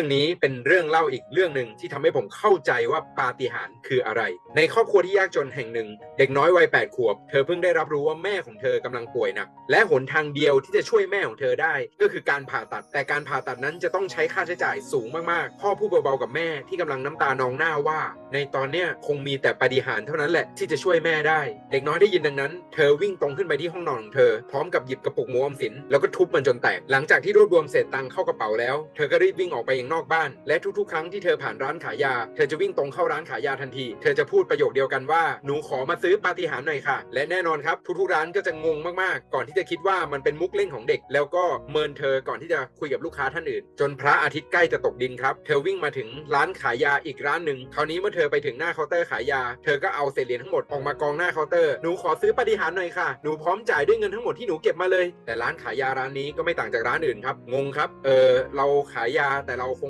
รื่องนี้เป็นเรื่องเล่าอีกเรื่องหนึ่งที่ทำให้ผมเข้าใจว่าปาฏิหาริย์คืออะไร ในครอบครัวที่ยากจนแห่งหนึ่ง เด็กน้อยวัย8ขวบ เธอเพิ่งได้รับรู้ว่าแม่ของเธอกำลังป่วยหนัก และหนทางเดียวที่จะช่วยแม่ของเธอได้ ก็คือการผ่าตัด แต่การผ่าตัดนั้นจะต้องใช้ค่าใช้จ่ายสูงมากๆ พ่อพูดเบาๆกับแม่ที่กำลังน้ำตานองหน้าว่า ในตอนเนี้ยคงมีแต่ปาฏิหาริย์เท่านั้นแหละที่จะช่วยแม่ได้ เด็กน้อยได้ยินดังนั้น เธอวิ่งตรงขึ้นไปที่ห้องนอนของเธอพร้อมกับหยิบกระปุกหมูออมสินแล้วก็ทุบมันจนแตก หลังจากที่รวบรวมเศษตังค์เข้ากระเป๋าแล้ว เธอก็รีบวิ่งออกไปยังนอกบ้าน และทุกๆ ครั้งที่เธอผ่านร้านขายยา เธอจะวิ่งตรงเข้าร้านขายยาทันที เธอจะพูดประโยคเดียวกันว่า หนูขอมาซื้อปาฏิหาริย์หน่อยค่ะ และแน่นอนครับ ทุกๆ ร้านก็จะงงมากๆ ก่อนที่จะคิดว่ามันเป็นมุกเล่นของเด็ก แล้วก็เมินเธอก่อนที่จะคุยกับลูกค้าท่านอื่น จนพระอาทิตย์ใกล้จะตกดินครับ เธอวิ่งมาถึงร้านขายยาอีกร้านหนึ่ง คราวนี้เมื่อเธอไปถึงหน้าเคาน์เตอร์ขายยา เธอก็เอาเศษเหรียญทั้งหมดออกมากองหน้าเคาน์เตอร์ หนูขอซื้อปาฏิหาริย์หน่อยค่ะ หนูพร้อมจ่ายด้วยเงินทั้งหมดที่หนูเก็บมาเลย แต่ร้านขายยาร้านนี้ก็ไม่ต่างจากร้านอื่นครับ งงครับ เออเราขายยาแต่เรา